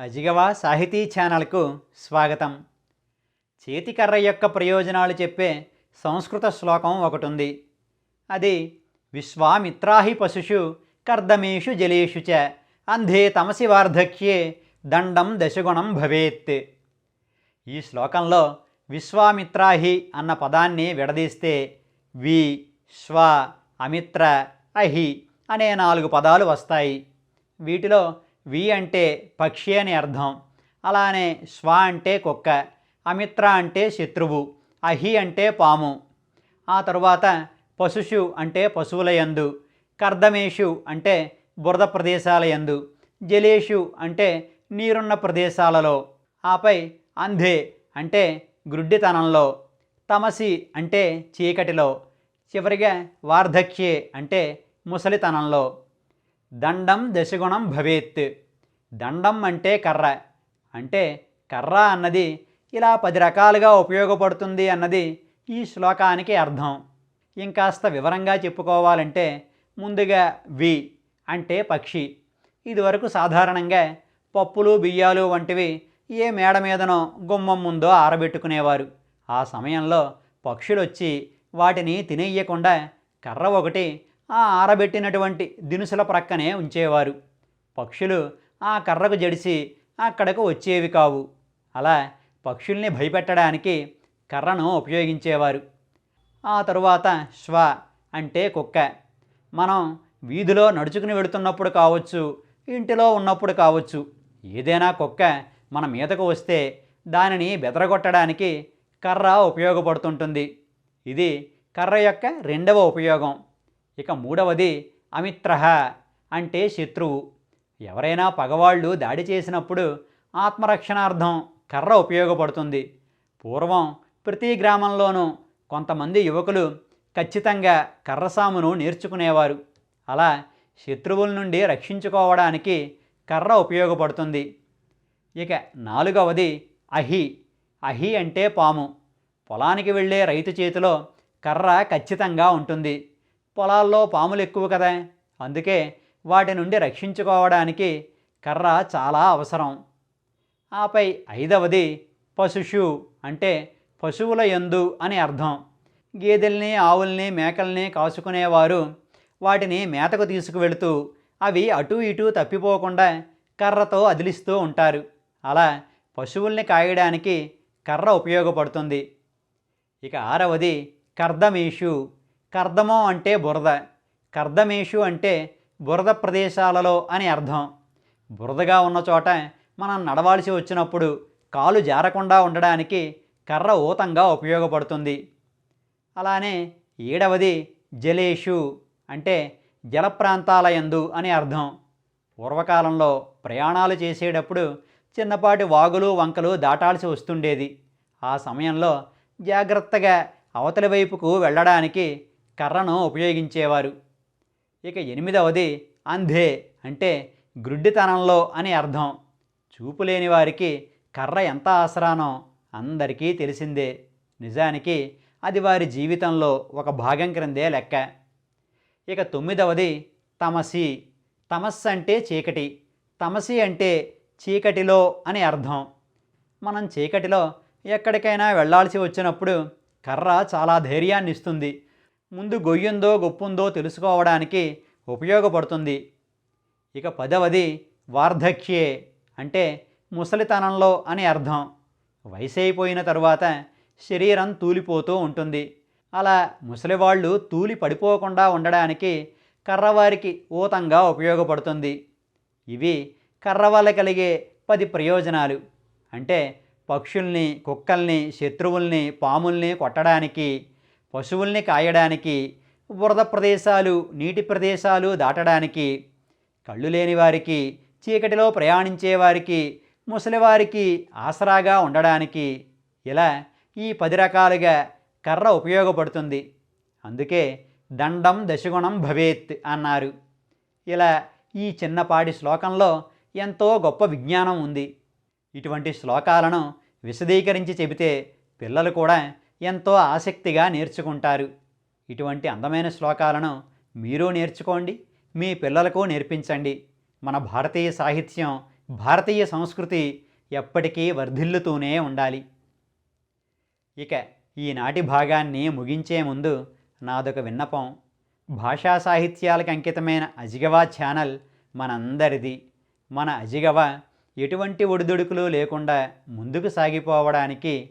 అజిగవా సాహితీ ఛానల్కు స్వాగతం. చేతికర్ర యొక్క ప్రయోజనాలు చెప్పే సంస్కృత శ్లోకం ఒకటి ఉంది అది విశ్వామిత్రాహి పశుషు కర్దమేషు జలేషు చ అంధే తమసి వార్ధక్యే దండం దశగుణం భవేత్. ఈ శ్లోకంలో విశ్వామిత్రాహి అన్న పదాన్ని విడదీస్తే వి శ్వ అమిత్ర అహి అనే నాలుగు పదాలు వస్తాయి. వీటిలో వి అంటే పక్షి అని అర్థం. అలానే స్వ అంటే కుక్క అమిత్ర అంటే శత్రువు అహి అంటే పాము. ఆ తరువాత పశుషు అంటే పశువుల యందు కర్దమేషు అంటే బురద ప్రదేశాల యందు జలేషు అంటే నీరున్న ప్రదేశాలలో ఆపై అంధే అంటే గ్రుడ్డితనంలో తమసి అంటే చీకటిలో చివరిగా వార్ధక్యే అంటే ముసలితనంలో. దండం దశగుణం భవేత్. దండం అంటే కర్ర. అంటే కర్ర అన్నది ఇలా పది రకాలుగా ఉపయోగపడుతుంది అన్నది ఈ శ్లోకానికి అర్థం. ఇంకాస్త వివరంగా చెప్పుకోవాలంటే ముందుగా వి అంటే పక్షి. ఇదివరకు సాధారణంగా పప్పులు బియ్యాలు వంటివి ఏ మేడ మీదనో గుమ్మం ముందో ఆరబెట్టుకునేవారు. ఆ సమయంలో పక్షులు వచ్చి వాటిని తినేయకుండా కర్ర ఒకటి ఆ ఆరబెట్టినటువంటి దినుసుల ప్రక్కనే ఉంచేవారు. పక్షులు ఆ కర్రకు జడిసి అక్కడకు వచ్చేవి కావు. అలా పక్షుల్ని భయపెట్టడానికి కర్రను ఉపయోగించేవారు. ఆ తరువాత శ్వ అంటే కుక్క. మనం వీధిలో నడుచుకుని వెళుతున్నప్పుడు కావచ్చు ఇంటిలో ఉన్నప్పుడు కావచ్చు ఏదైనా కుక్క మన మీదకు వస్తే దానిని బెదరగొట్టడానికి కర్ర ఉపయోగపడుతుంటుంది. ఇది కర్ర యొక్క రెండవ ఉపయోగం. ఇక మూడవది అమిత్రహ అంటే శత్రువు. ఎవరైనా పగవాళ్ళు దాడి చేసినప్పుడు ఆత్మరక్షణార్థం కర్ర ఉపయోగపడుతుంది. పూర్వం ప్రతి గ్రామంలోనూ కొంతమంది యువకులు ఖచ్చితంగా కర్రసామును నేర్చుకునేవారు. అలా శత్రువుల నుండి రక్షించుకోవడానికి కర్ర ఉపయోగపడుతుంది. ఇక నాలుగవది అహి. అహి అంటే పాము. పొలానికి వెళ్ళే రైతు చేతిలో కర్ర ఖచ్చితంగా ఉంటుంది. పొలాల్లో పాములు ఎక్కువ కదా. అందుకే వాటి నుండి రక్షించుకోవడానికి కర్ర చాలా అవసరం. ఆపై ఐదవది పశుషు అంటే పశువుల యందు అని అర్థం. గేదెల్ని ఆవుల్ని మేకల్ని కాసుకునేవారు వాటిని మేతకు తీసుకువెళుతూ అవి అటు ఇటు తప్పిపోకుండా కర్రతో అదిలిస్తూ ఉంటారు. అలా పశువుల్ని కాయడానికి కర్ర ఉపయోగపడుతుంది. ఇక ఆరవది కర్దమీషు. కర్దమో అంటే బురద కర్దమేషు అంటే బురద ప్రదేశాలలో అని అర్థం. బురదగా ఉన్న చోట మనం నడవాల్సి వచ్చినప్పుడు కాలు జారకుండా ఉండడానికి కర్ర ఊతంగా ఉపయోగపడుతుంది. అలానే ఏడవది జలేషు అంటే జల ప్రాంతాలయందు అని అర్థం. పూర్వకాలంలో ప్రయాణాలు చేసేటప్పుడు చిన్నపాటి వాగులు వంకలు దాటాల్సి వస్తుండేది. ఆ సమయంలో జాగ్రత్తగా అవతలి వైపుకు వెళ్ళడానికి కర్రను ఉపయోగించేవారు. ఇక ఎనిమిదవది అంధే అంటే గ్రుడ్డితనంలో అని అర్థం. చూపు లేని వారికి కర్ర ఎంత ఆసరానో అందరికీ తెలిసిందే. నిజానికి అది వారి జీవితంలో ఒక భాగం క్రిందే లెక్క. ఇక తొమ్మిదవది తమసి. తమస్సు అంటే చీకటి. తమసి అంటే చీకటిలో అని అర్థం. మనం చీకటిలో ఎక్కడికైనా వెళ్ళాల్సి వచ్చినప్పుడు కర్ర చాలా ధైర్యాన్ని ఇస్తుంది ముందు గొయ్యుందో గొప్పుందో తెలుసుకోవడానికి ఉపయోగపడుతుంది. ఇక పదవది వార్ధక్యే అంటే ముసలితనంలో అని అర్థం. వయసైపోయిన తరువాత శరీరం తూలిపోతూ ఉంటుంది. అలా ముసలివాళ్ళు తూలి పడిపోకుండా ఉండడానికి కర్రవారికి ఊతంగా ఉపయోగపడుతుంది. ఇవి కర్రవల్ల కలిగే పది ప్రయోజనాలు. అంటే పక్షుల్ని కుక్కల్ని శత్రువుల్ని పాముల్ని కొట్టడానికి పశువుల్ని కాయడానికి బురద ప్రదేశాలు నీటి ప్రదేశాలు దాటడానికి కళ్ళు లేని వారికి చీకటిలో ప్రయాణించేవారికి ముసలివారికి ఆసరాగా ఉండడానికి ఇలా ఈ పది రకాలుగా కర్ర ఉపయోగపడుతుంది. అందుకే దండం దశగుణం భవేత్ అన్నారు. ఇలా ఈ చిన్నపాటి శ్లోకంలో ఎంతో గొప్ప విజ్ఞానం ఉంది. ఇటువంటి శ్లోకాలను విశదీకరించి చెబితే పిల్లలు కూడా ఎంతో ఆసక్తిగా నేర్చుకుంటారు. ఇటువంటి అందమైన శ్లోకాలను మీరు నేర్చుకోండి మీ పిల్లలకు నేర్పించండి. మన భారతీయ సాహిత్యం భారతీయ సంస్కృతి ఎప్పటికీ వర్ధిల్లుతూనే ఉండాలి. ఇక ఈనాటి భాగాన్ని ముగించే ముందు నాదొక విన్నపం. భాషా సాహిత్యాలకు అంకితమైన అజిగవా ఛానల్ మనందరిది. మన అజిగవ ఎటువంటి ఒడిదుడుకులు లేకుండా ముందుకు సాగిపోవడానికి